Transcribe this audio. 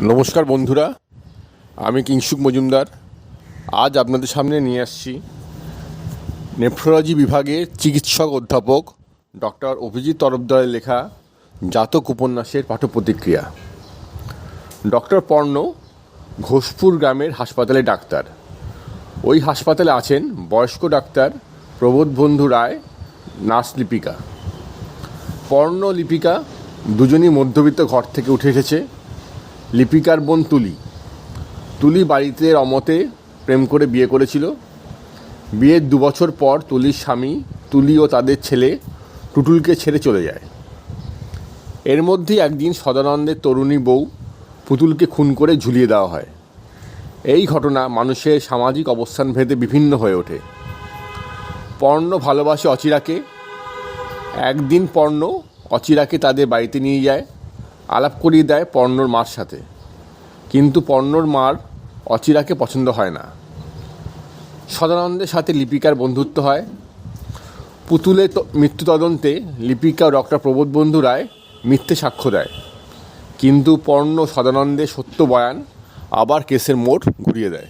নমস্কার বন্ধুরা, আমি কিংসুক মজুমদার। আজ আপনাদের সামনে নিয়ে আসছি নেফ্রোলজি বিভাগের চিকিৎসক অধ্যাপক ডক্টর অভিজিৎ তরফদারের লেখা জাতক উপন্যাসের পাঠ্যপ্রতিক্রিয়া। ডক্টর পর্ণ ঘোষপুর গ্রামের হাসপাতালে ডাক্তার। ওই হাসপাতালে আছেন বয়স্ক ডাক্তার প্রবোধ বন্ধু রায়, নার্স লিপিকা। পর্ণ লিপিকা দুজনই মধ্যবিত্ত ঘর থেকে উঠে এসেছে। লিপিকার বোন তুলি। তুলি বাড়িতে রমতে প্রেম করে বিয়ে করেছিল। বিয়ের দু বছর পর তুলির স্বামী, তুলি ও তাদের ছেলে টুটুলকে ছেড়ে চলে যায়। এর মধ্যেই একদিন সদানন্দের তরুণী বউ পুতুলকে খুন করে ঝুলিয়ে দেওয়া হয়। এই ঘটনা মানুষের সামাজিক অবস্থান ভেদে বিভিন্ন হয়ে ওঠে। পর্ণ ভালোবাসে অচিরাকে। একদিন পর্ণ অচিরাকে তাদের বাড়িতে নিয়ে যায়। আলাপ করিয়ে দেয় পর্ণর মার সাথে। কিন্তু পর্ণর মার অচিরাকে পছন্দ হয় না। সদানন্দের সাথে লিপিকার বন্ধুত্ব হয়। পুতুলের ত- মৃত্যু তদন্তে লিপিকা ও ডক্টর প্রবোধ বন্ধু রায় মিথ্যে সাক্ষ্য দেয়। কিন্তু পর্ণ সদানন্দের সত্য বয়ান আবার কেসের মোড় ঘুরিয়ে দেয়।